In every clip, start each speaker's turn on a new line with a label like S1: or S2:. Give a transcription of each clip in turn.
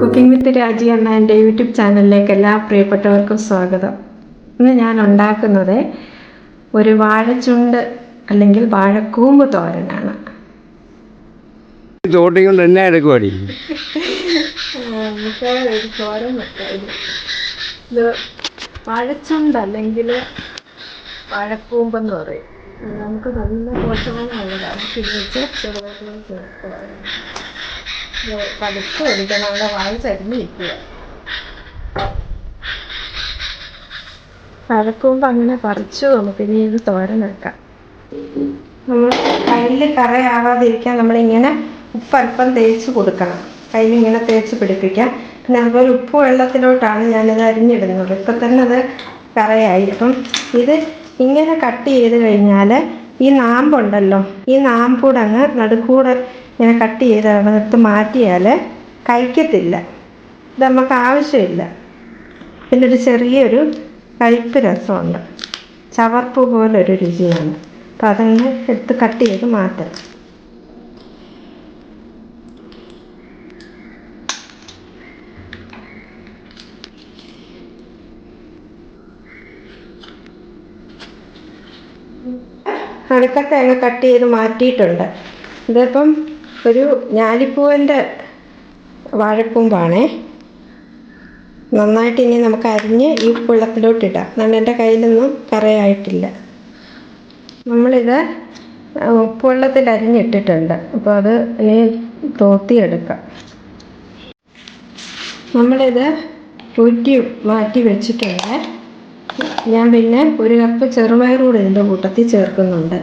S1: Cooking വിത്ത് രാജി എന്ന എന്റെ യൂട്യൂബ് ചാനലിലേക്ക് എല്ലാ പ്രിയപ്പെട്ടവർക്കും സ്വാഗതം. ഇന്ന് ഞാൻ ഉണ്ടാക്കുന്നത് ഒരു വാഴച്ചുണ്ട് അല്ലെങ്കിൽ വാഴക്കൂമ്പ് തോരനാണ്.
S2: തോട്ടി തന്നെ എടുക്കുവാടി.
S1: തോരൻ വാഴച്ചുണ്ട് അല്ലെങ്കിൽ വാഴക്കൂമ്പ് എന്ന് പറയും നമുക്ക് നല്ല പോഷകങ്ങളുള്ളതാണ് വെച്ച് ചെറുതായിട്ട് ചേർക്കുക പതുക്കെ ഒഴിക്കണം അവിടെ വാഴ ചരിഞ്ഞിരിക്കുക. വാഴക്കൂമ്പ് അങ്ങനെ പറിച്ചു. നമുക്ക് ഇനി ഇത് തോരനാക്കാം നമ്മൾ കയ്യിൽ കറയാവാതിരിക്കാൻ നമ്മളിങ്ങനെ ഉപ്പൽപ്പം തേച്ച് കൊടുക്കണം. കയ്യിൽ ഇങ്ങനെ തേച്ച് പിടിപ്പിക്കാം. പിന്നെ അതുപോലെ ഉപ്പ് വെള്ളത്തിലോട്ടാണ് ഞാനിത് അരിഞ്ഞിടുന്നത്. ഇപ്പം തന്നെ അത് കറയായി. അപ്പം ഇത് ഇങ്ങനെ കട്ട് ചെയ്ത് കഴിഞ്ഞാൽ ഈ നാമ്പുണ്ടല്ലോ ഈ നാമ്പൂടെ അങ്ങ് നടുക്കൂടെ ഇങ്ങനെ കട്ട് ചെയ്ത് എടുത്ത് മാറ്റിയാൽ കഴിക്കത്തില്ല. ഇത് നമുക്ക് ആവശ്യമില്ല. പിന്നെ ഒരു ചെറിയൊരു കയ്പ്പ് രസമുണ്ട്. ചവർപ്പ് പോലൊരു രുചിയാണ്. അപ്പം അതങ്ങ് എടുത്ത് കട്ട് ചെയ്ത് മാറ്റാം അടുക്കത്തെ അങ്ങ് കട്ട് ചെയ്ത് മാറ്റിയിട്ടുണ്ട്. ഇതിപ്പം ഒരു ഞാലിപ്പൂവിന്റെ വാഴക്കൂമ്പാണേ. നന്നായിട്ട് ഇനി നമുക്ക് അരിഞ്ഞ് ഈ വെള്ളത്തിലോട്ട് ഇടാം എന്നാണ് എന്റെ കയ്യിലൊന്നും കറയായിട്ടില്ല. നമ്മളിത് ഉപ്പുവെള്ളത്തിൽ അരിഞ്ഞിട്ടിട്ടുണ്ട്. അപ്പോൾ അത് ഇനി തോത്തിയെടുക്കാം. നമ്മളിത് ഊറ്റി മാറ്റി വെച്ചിട്ടുണ്ട്. ഞാൻ പിന്നെ ഒരു കപ്പ് ചെറുപയർ കൂടി ഇതിന്റെ കൂട്ടത്തിൽ ചേർക്കുന്നുണ്ട്.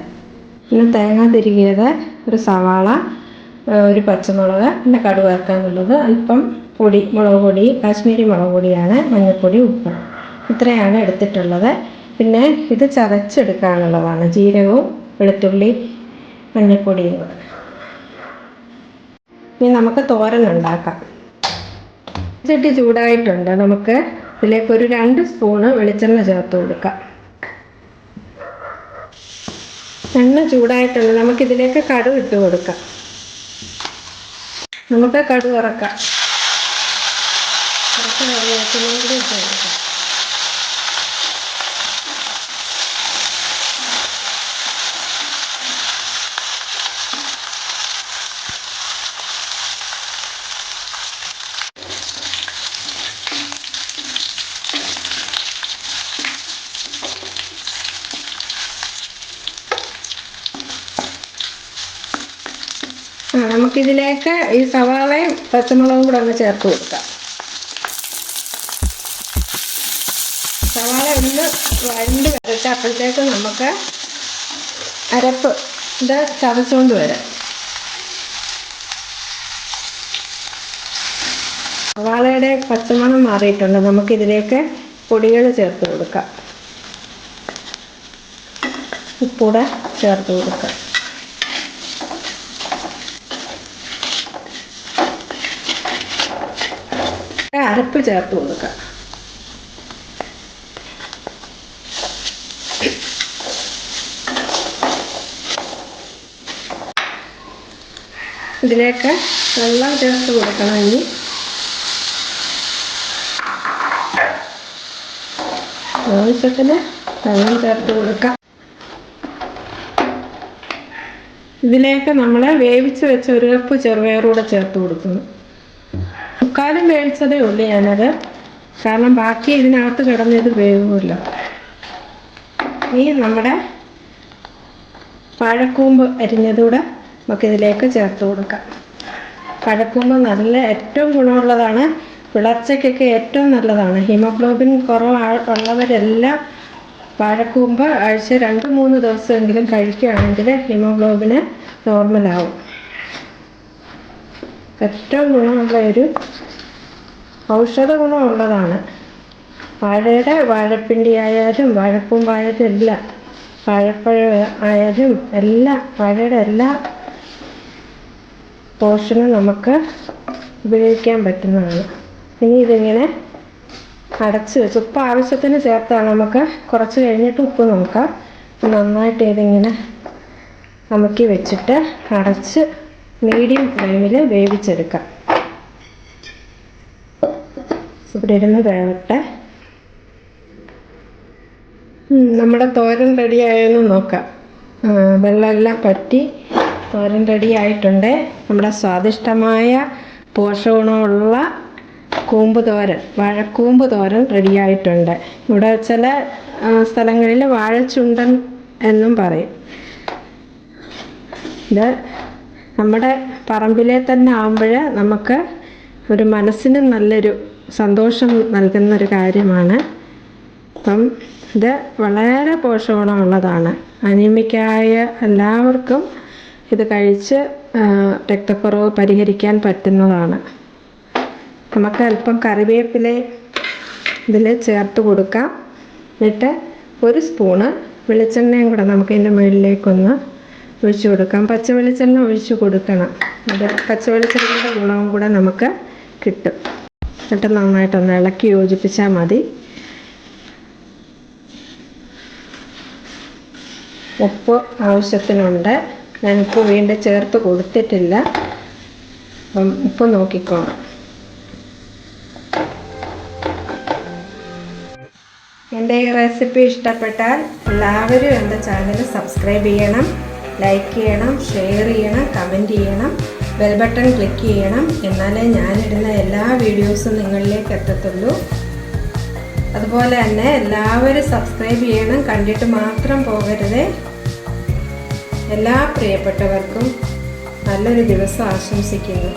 S1: പിന്നെ തേങ്ങ തിരികിയത് ഒരു സവാള ഒരു പച്ചമുളക് പിന്നെ കടുക് വറുക്കാനുള്ളത്. അല്പം പൊടി മുളക് പൊടി കാശ്മീരി മുളക് പൊടിയാണ് മഞ്ഞൾപ്പൊടി ഉപ്പ്. ഇത്രയാണ് എടുത്തിട്ടുള്ളത്. പിന്നെ ഇത് ചതച്ചെടുക്കാനുള്ളതാണ് ജീരകവും വെളുത്തുള്ളി മഞ്ഞൾപ്പൊടിയും കൂടെ. ഇനി നമുക്ക് തോരൻ ഉണ്ടാക്കാം. ചട്ടി ചൂടായിട്ടുണ്ട്. നമുക്ക് ഇതിലേക്ക് ഒരു രണ്ട് സ്പൂണ് വെളിച്ചെണ്ണ ചേർത്ത് കൊടുക്കാം. എണ്ണ ചൂടായിട്ടുണ്ട്. നമുക്കിതിലേക്ക് കടുക് ഇട്ട് കൊടുക്കാം. നമുക്ക് കടുക് ഇറക്കാം കുറച്ച് നമുക്കിതിലേക്ക് ഈ സവാളയും പച്ചമുളകും കൂടെ ഒന്ന് ചേർത്ത് കൊടുക്കാം. സവാള ഒന്ന് വരണ്ട് വരച്ച അപ്പോഴത്തേക്ക് നമുക്ക് അരപ്പ് ഇത് ചതച്ചുകൊണ്ട് വരാം. സവാളയുടെ പച്ചമണം മാറിയിട്ടുണ്ട്. നമുക്കിതിലേക്ക് പൊടികൾ ചേർത്ത് കൊടുക്കാം. ഉപ്പൂടെ ചേർത്ത് കൊടുക്കാം. അരപ്പ് ചേർത്ത് കൊടുക്കുക ഇതിലേക്ക് വെള്ളം ചേർത്ത് കൊടുക്കണം ഇനി ആവശ്യത്തിന് വെള്ളം ചേർത്ത് കൊടുക്കാം. ഇതിലേക്ക് നമ്മൾ വേവിച്ച് വെച്ച ഒരു കപ്പ് ചെറുപയറൂടെ ചേർത്ത് കൊടുക്കുന്നു. മുക്കാലും വേവിച്ചതേ ഉള്ളൂ ഞാനത്. കാരണം ബാക്കി ഇതിനകത്ത് കിടന്നത് വേവുമല്ലോ. ഈ നമ്മുടെ പഴക്കൂമ്പ് അരിഞ്ഞതുകൂടെ നമുക്ക് നമുക്കിതിലേക്ക് ചേർത്ത് കൊടുക്കാം. പഴക്കൂമ്പ് നല്ല ഏറ്റവും ഗുണമുള്ളതാണ്. വിളർച്ചയ്ക്കൊക്കെ ഏറ്റവും നല്ലതാണ്. ഹീമോഗ്ലോബിൻ കുറവ് ഉള്ളവരെല്ലാം വാഴക്കൂമ്പ് ആഴ്ച രണ്ട് മൂന്ന് ദിവസമെങ്കിലും കഴിക്കുകയാണെങ്കിൽ ഹീമോഗ്ലോബിന് നോർമലാവും. ഏറ്റവും ഗുണമുള്ള ഒരു ഔഷധ ഗുണമുള്ളതാണ്. വാഴയുടെ വാഴപ്പിണ്ടി ആയാലും വാഴപ്പും വാഴയുടെ എല്ലാം വാഴപ്പഴം ആയാലും എല്ലാം വാഴയുടെ എല്ലാ പോഷണം നമുക്ക് ഉപയോഗിക്കാൻ പറ്റുന്നതാണ്. ഇനി ഇതിങ്ങനെ അടച്ച് വെച്ച് ഉപ്പ് ആവശ്യത്തിന് ചേർത്താണ് നമുക്ക് കുറച്ച് കഴിഞ്ഞിട്ട് ഉപ്പ് നോക്കാം. നന്നായിട്ട് ഇതിങ്ങനെ നമുക്ക് വെച്ചിട്ട് അടച്ച് മീഡിയം ഫ്ലെയിമിൽ വേവിച്ചെടുക്കാം. ഇവിടെ ഇരുന്ന് വേവട്ടെ. നമ്മുടെ തോരൻ റെഡി ആയെന്ന് നോക്കാം. വെള്ളമെല്ലാം പറ്റി തോരൻ റെഡി ആയിട്ടുണ്ട്. നമ്മുടെ സ്വാദിഷ്ടമായ പോഷകഗുണമുള്ള കൂമ്പ് തോരൻ വാഴക്കൂമ്പ് തോരൻ റെഡി ആയിട്ടുണ്ട്. ഇവിടെ ചില സ്ഥലങ്ങളിൽ വാഴച്ചുണ്ടൻ എന്നും പറയും. ഇത് നമ്മുടെ പറമ്പിലെ തന്നെ ആകുമ്പോൾ നമുക്ക് ഒരു മനസ്സിന് നല്ലൊരു സന്തോഷം നൽകുന്ന ഒരു കാര്യമാണ്. അപ്പം ഇത് വളരെ പോഷകഗുണമുള്ളതാണ് അനീമിക്കായ എല്ലാവർക്കും ഇത് കഴിച്ച് രക്തക്കുറവ് പരിഹരിക്കാൻ പറ്റുന്നതാണ്. നമുക്ക് അല്പം കറിവേപ്പില ഇതിൽ ചേർത്ത് കൊടുക്കാം. എന്നിട്ട് ഒരു സ്പൂണ് വെളിച്ചെണ്ണയും കൂടെ നമുക്ക് ഇതിന്റെ മുകളിലേക്കൊന്ന് ഒഴിച്ചു കൊടുക്കാം. പച്ച വെളിച്ചെണ്ണ ഒഴിച്ചു കൊടുക്കണം. അത് പച്ച വെളിച്ചെണ്ണയുടെ ഗുണവും കൂടെ നമുക്ക് കിട്ടും. എന്നിട്ട് നന്നായിട്ടൊന്ന് ഇളക്കി യോജിപ്പിച്ചാൽ മതി. ഉപ്പ് ആവശ്യത്തിനുണ്ട്. ഞാൻ ഉപ്പ് വീണ്ടും ചേർത്ത് കൊടുത്തിട്ടില്ല. അപ്പം ഉപ്പ് നോക്കിക്കോണം എന്റെ ഈ റെസിപ്പി ഇഷ്ടപ്പെട്ടാൽ എല്ലാവരും എന്റെ ചാനൽ സബ്സ്ക്രൈബ് ചെയ്യണം. ലൈക്ക് ചെയ്യണം ഷെയർ ചെയ്യണം കമന്റ് ചെയ്യണം ബെൽ ബട്ടൺ ക്ലിക്ക് ചെയ്യണം. എന്നാലേ ഞാനിടുന്ന എല്ലാ വീഡിയോസും നിങ്ങളിലേക്ക് എത്തത്തുള്ളൂ. അതുപോലെ തന്നെ എല്ലാവരും സബ്സ്ക്രൈബ് ചെയ്യണം. കണ്ടിട്ട് മാത്രം പോകരുത്. എല്ലാ പ്രിയപ്പെട്ടവർക്കും നല്ലൊരു ദിവസം ആശംസിക്കുന്നു.